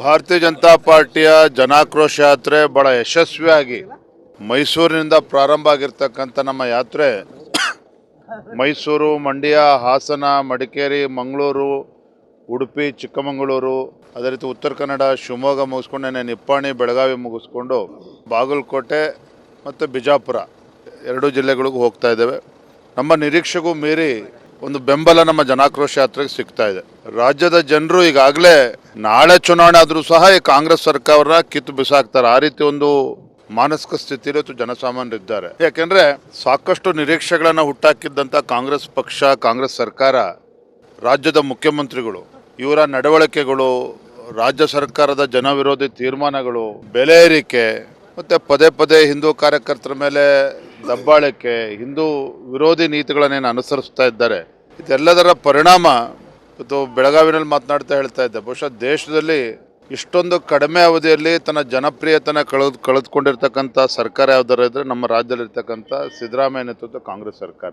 ಭಾರತೀಯ ಜನತಾ ಪಾರ್ಟಿಯ ಜನಾಕ್ರೋಶ ಯಾತ್ರೆ ಬಹಳ ಯಶಸ್ವಿಯಾಗಿ ಮೈಸೂರಿನಿಂದ ಪ್ರಾರಂಭ ಆಗಿರ್ತಕ್ಕಂಥ ನಮ್ಮ ಯಾತ್ರೆ. ಮೈಸೂರು, ಮಂಡ್ಯ, ಹಾಸನ, ಮಡಿಕೇರಿ, ಮಂಗಳೂರು, ಉಡುಪಿ, ಚಿಕ್ಕಮಗಳೂರು, ಅದೇ ರೀತಿ ಉತ್ತರ ಕನ್ನಡ, ಶಿವಮೊಗ್ಗ ಮುಗಿಸ್ಕೊಂಡು ನೆನೆ ನಿಪ್ಪಾಣಿ, ಬೆಳಗಾವಿ ಮುಗಿಸ್ಕೊಂಡು ಬಾಗಲಕೋಟೆ ಮತ್ತು ಬಿಜಾಪುರ ಎರಡೂ ಜಿಲ್ಲೆಗಳಿಗೂ ಹೋಗ್ತಾ ಇದ್ದೇವೆ. ನಮ್ಮ ನಿರೀಕ್ಷೆಗೂ ಮೀರಿ ಒಂದು ಬೆಂಬಲ ನಮ್ಮ ಜನಾಕ್ರೋಶ ಯಾತ್ರೆಗೆ ಸಿಗ್ತಾ ಇದೆ. ರಾಜ್ಯದ ಜನರು ಈಗಾಗಲೇ ನಾಳೆ ಚುನಾವಣೆ ಆದರೂ ಸಹ ಈ ಕಾಂಗ್ರೆಸ್ ಸರ್ಕಾರ ಕಿತ್ತು ಬಿಸಾಕ್ತಾರೆ. ಆ ರೀತಿ ಒಂದು ಮಾನಸಿಕ ಸ್ಥಿತಿಯಲ್ಲಿ ಜನಸಾಮಾನ್ಯರಿದ್ದಾರೆ. ಯಾಕೆಂದ್ರೆ ಸಾಕಷ್ಟು ನಿರೀಕ್ಷೆಗಳನ್ನು ಹುಟ್ಟಾಕಿದ್ದಂಥ ಕಾಂಗ್ರೆಸ್ ಪಕ್ಷ, ಕಾಂಗ್ರೆಸ್ ಸರ್ಕಾರ, ರಾಜ್ಯದ ಮುಖ್ಯಮಂತ್ರಿಗಳು, ಇವರ ನಡವಳಿಕೆಗಳು, ರಾಜ್ಯ ಸರ್ಕಾರದ ಜನವಿರೋಧಿ ತೀರ್ಮಾನಗಳು, ಬೆಲೆ ಏರಿಕೆ, ಮತ್ತೆ ಪದೇ ಪದೇ ಹಿಂದೂ ಕಾರ್ಯಕರ್ತರ ಮೇಲೆ ದಬ್ಬಾಳಿಕೆ ಹಿಂದೂ ವಿರೋಧಿ ನೀತಿಗಳನ್ನೇನು ಅನುಸರಿಸ್ತಾ ಇದ್ದಾರೆ, ಇದೆಲ್ಲದರ ಪರಿಣಾಮ ಇವತ್ತು ಬೆಳಗಾವಿನಲ್ಲಿ ಮಾತನಾಡ್ತಾ ಹೇಳ್ತಾ ಇದ್ದೆ. ಬಹುಶಃ ದೇಶದಲ್ಲಿ ಇಷ್ಟೊಂದು ಕಡಿಮೆ ಅವಧಿಯಲ್ಲಿ ತನ್ನ ಜನಪ್ರಿಯತನ ಕಳೆದು, ಕಳೆದುಕೊಂಡಿರ್ತಕ್ಕಂಥ ಸರ್ಕಾರ ಯಾವ್ದಾರ ಇದ್ರೆ ನಮ್ಮ ರಾಜ್ಯದಲ್ಲಿರ್ತಕ್ಕಂಥ ಸಿದ್ದರಾಮಯ್ಯ ನೇತೃತ್ವದ ಕಾಂಗ್ರೆಸ್ ಸರ್ಕಾರ.